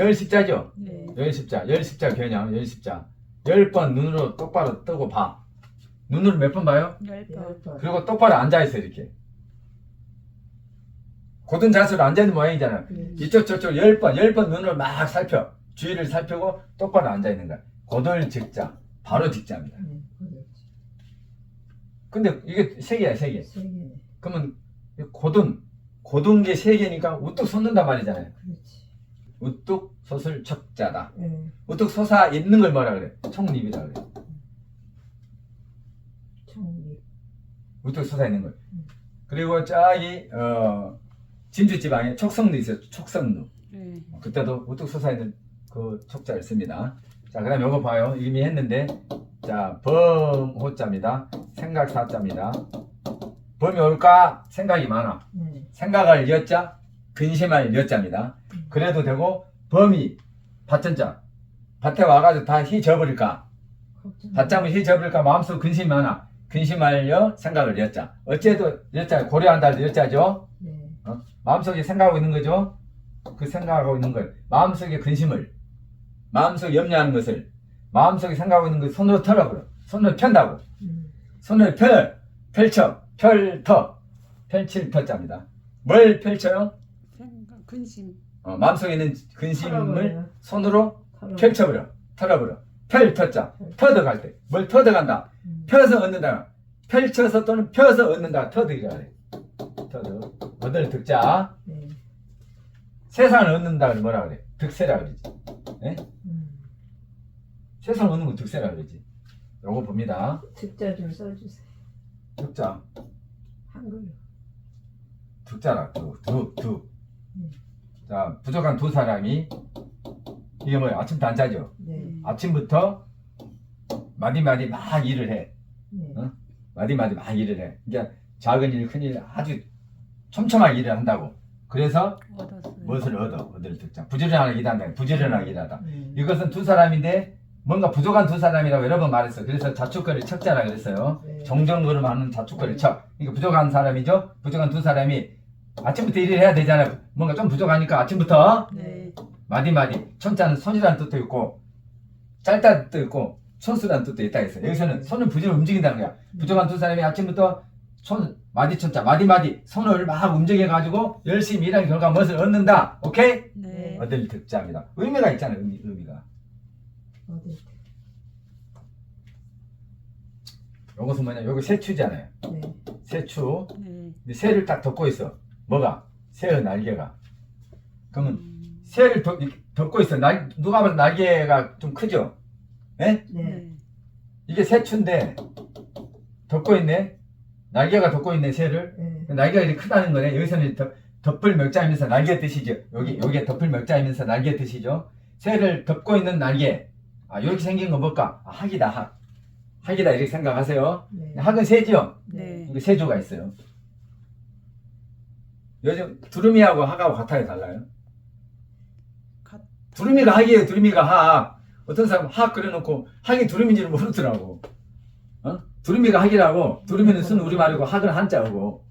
열 십자죠? 네. 열 십자, 열 십자 개념, 열십자. 열 번 눈으로 똑바로 뜨고 봐. 눈으로 몇 번 봐요? 열 번. 열 번. 그리고 똑바로 앉아있어, 이렇게. 고든 자세로 앉아있는 모양이잖아. 그렇지. 이쪽, 저쪽 열 번, 열 번 눈으로 막 살펴. 주위를 살펴고 똑바로 앉아있는 거야. 고들 직자. 바로 직자입니다. 네. 근데 이게 세 개야, 세 개. 세. 그러면 고든, 고든 게 세 개니까 우뚝 솟는단 말이잖아요. 그렇지. 우뚝 솟을 척자다. 예. 우뚝 솟아 있는 걸 뭐라 그래? 총립이라 그래. 총리. 우뚝 솟아 있는 걸. 음. 그리고 저기 어 진주 지방에 촉성루 있어요. 촉성루. 네. 그때도 우뚝 솟아 있는 그 촉자를 씁니다. 자, 그다음 요거 봐요. 이미 했는데 자 범호자입니다. 생각 사자입니다. 범이 올까? 생각이 많아. 네. 생각을 여자, 근심할 여자입니다. 음. 그래도 되고 범이 밭전자 밭에 와가지고 다 휘저버릴까? 걱정. 밭장을 휘저버릴까? 마음속 근심이 많아. 근심하여 생각을 여자. 어째도 여자 고려한다 할 여자죠. 네. 어? 마음속에 생각하고 있는 거죠. 그 생각하고 있는 걸 마음속에 근심을 마음속에 염려하는 것을 마음속에 생각하고 있는 걸 손으로 털어버려. 손으로 편다고. 음. 손을 펼, 펼쳐, 펼터, 펼칠 터자입니다. 뭘 펼쳐요? 근심. 어, 마음속에 있는 근심을 털어버려요. 손으로 털어. 펼쳐버려, 털어버려. 펼 터자, 터득할 때. 뭘 터득한다? 음. 펴서 얻는다. 펼쳐서 또는 펴서 얻는다. 터득이라 그래. 터득. 얻을 득자. 네. 세상을 얻는다 그러면 뭐라 그래? 득세라 그러지. 음. 세상을 얻는 건 득세라 그러지. 요거 봅니다. 득자 좀 써주세요. 득자. 한글로. 득자라. 득, 득, 득. 음. 자, 부족한 두 사람이 이게 뭐야? 아침부터 안 자죠? 네. 아침부터 마디마디 막 일을 해. 네. 어? 마디마디 막 일을 해. 그러니까 작은 일, 큰 일 아주 촘촘하게 일을 한다고. 그래서 얻었어요. 무엇을 얻어? 얻을 득자. 부지런하게 일한다. 부지런하게 일하다. 음. 이것은 두 사람인데 뭔가 부족한 두 사람이라고 여러 번 말했어. 그래서 자축거리 척자라 그랬어요. 네. 정정 걸음하는 자축거리 척. 그러니까 부족한 사람이죠. 부족한 두 사람이 아침부터 일을 해야 되잖아요. 뭔가 좀 부족하니까 아침부터 네. 마디마디. 천자는 손이라는 뜻도 있고 짧다는 뜻도 있고 손수라는 뜻도 있다 했어요. 여기서는 손을 부지런히 움직인다는 거야. 부족한 두 사람이 아침부터 손 마디 천자 마디마디 손을 막 움직여 가지고 열심히 일한 결과 무엇을 얻는다. 오케이? 네. 얻을 득자입니다. 의미가 있잖아요. 의미, 의미가. 요것은 뭐냐? 요거 세추잖아요. 네. 세추. 네. 근데 새를 딱 덮고 있어. 뭐가? 새의 날개가. 그러면 음. 새를 덮, 덮고 있어. 날, 누가 봐도 날개가 좀 크죠? 예? 네. 네. 이게 세추인데 덮고 있네. 날개가 덮고 있네 새를. 네. 날개가 이렇게 크다는 거네. 여기서는 덮, 덮을 먹자이면서 날개 뜻이죠. 여기 여기에 덮을 먹자이면서 날개 뜻이죠. 새를 덮고 있는 날개. 아 이렇게 생긴 거 뭘까? 아, 학이다 학. 학이다 이렇게 생각하세요. 네. 학은 새죠. 네. 이게 세조가 있어요. 요즘 두루미하고 학하고 같아요, 달라요? 같- 두루미가 학이에요, 두루미가 학. 어떤 사람은 학 그려놓고 학이 두루미인지를 모르더라고. 어? 두루미가 학이라고, 두루미는 순 우리말이고 학은 한자고.